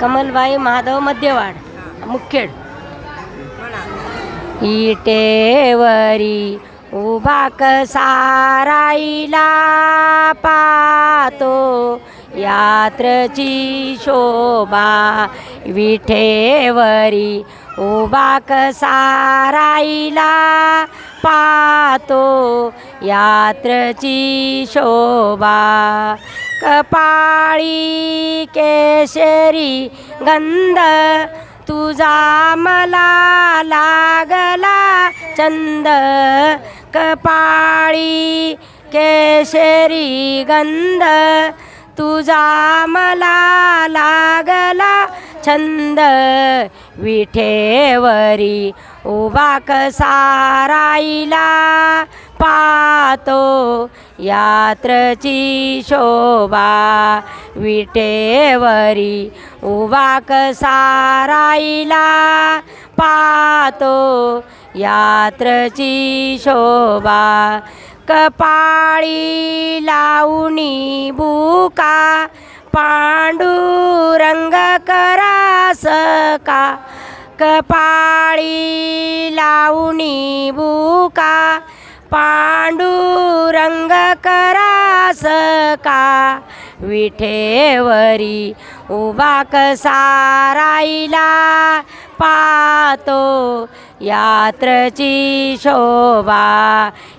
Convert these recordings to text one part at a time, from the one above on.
कमलबाई महादेव मध्यवाड मुखेड. इटेवरी उभा कसाराईला पातो यात्रची शोभा विठेवरी उभा कसाराईला पातो यात्रची शोभा कपाळी केशरी गंध तुझा मला लागला. चंद कपाळी केशरी गंध तुझा मला लागला. छंद विठेवरी उभा कसाराईला पातो यात्रची शोभा विटेवरी उभा कसाराईला पातो यात्रची शोभा कपाळी लावणी बुका पांडुरंग करास का कपाळी लावणी बुका पांडुरंग करास का? विठेवरी उभा कसाराईला पातो यात्रची शोभा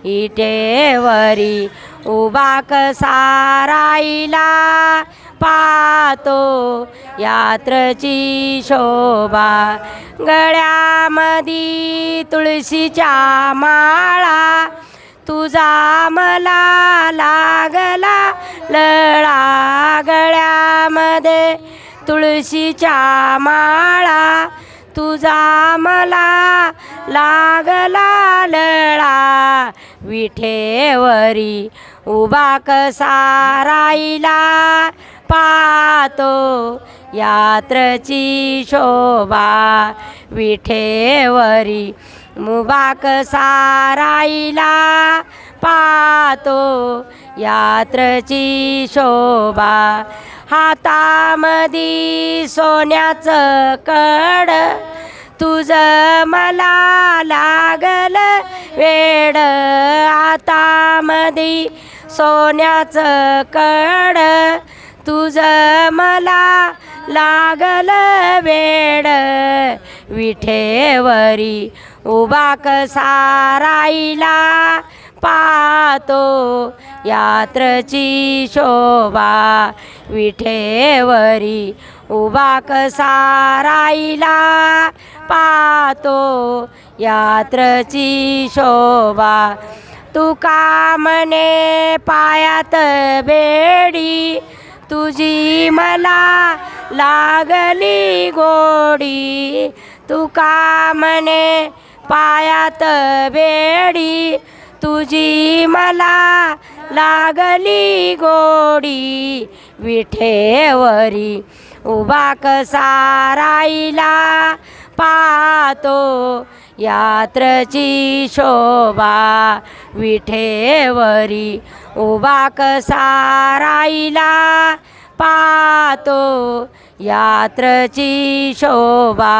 इटेवरी उभा कसाराईला पातो यात्रची शोभा गळ्यामधी तुळशीच्या माळा तुझा मला लागला लळा गळ्यामध्ये तुळशीच्या माळा तुझा मला लागला लळा. विठेवरी उभा कसाराईला पातो यात्रची शोभा. विठेवरी मुबाक साराईला पातो यात्रची शोभा. हातामधी सोन्याचं कड तुझं मला लागल वेड. हातामधी सोन्याचं कड तुझं मला लागल वेड. विठेवरी उभा कसाराईला पातो यात्रची शोभा विठेवरी उभा कसाराईला पातो यात्रची शोभा तुका म्हणे पायात बेडी. तुझी मला लागली गोडी. तुका म्हणे पायात बेडी तुझी मला लागली गोडी. विठेवरी उभा कसाराईला पाहतो यात्रची शोभा. विठेवरी उभा कसाराईला पातो यात्रची शोभा.